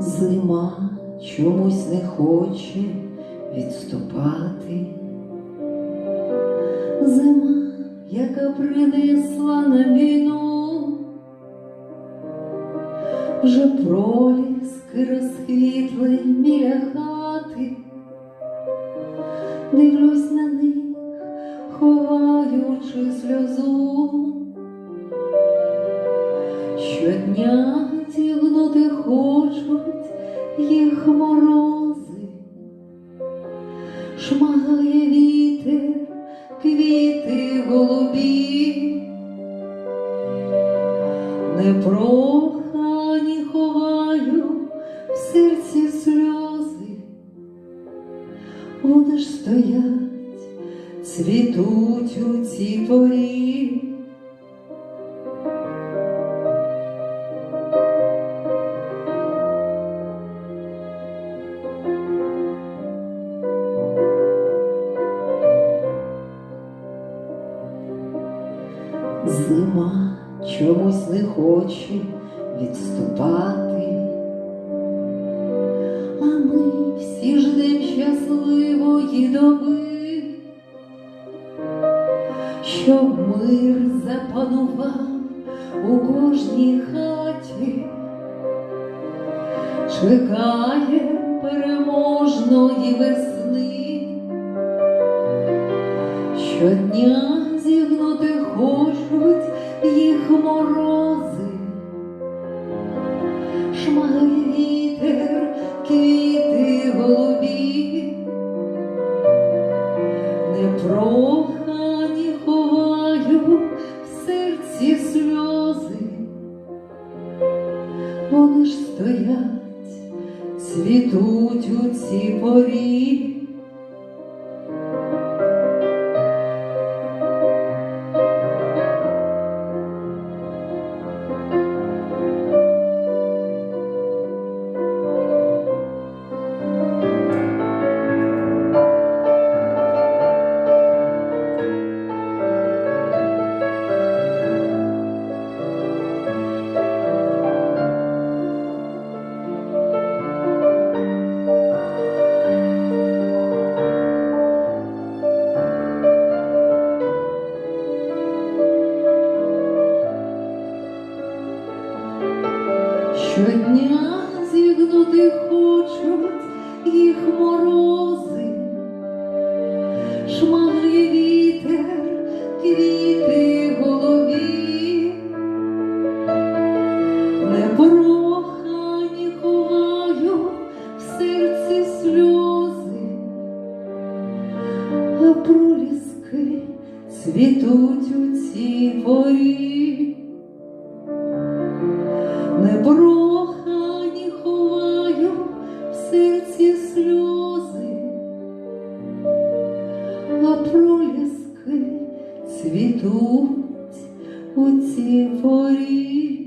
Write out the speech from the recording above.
Зима чомусь не хоче відступати. Зима, яка принесла на війну, вже проліски розквітли біля хати, дивлюсь на них, ховаючи сльозу. Щодня тягнути хочуть їх морози, шмагає вітер, квіти голубі, непрохані ховаю в серці сльози, вони ж стоять, цвітуть у цій порі. Зима чомусь не хоче відступати, а ми всі ждем щасливої доби, щоб мир запанував у кожній хаті, чекає переможної весни. Щодня їх морози, шмагає вітер, квіти голубі, непрохані ховаю в серці сльози, вони ж стоять, цвітуть у цій порі. Щодня зігнути хочуть їх морози, шмагає вітер, квіти голові, непрохані ховаю в серці сльози, а проліски цвітуть у цій порі в серці сльози, а у цій порі.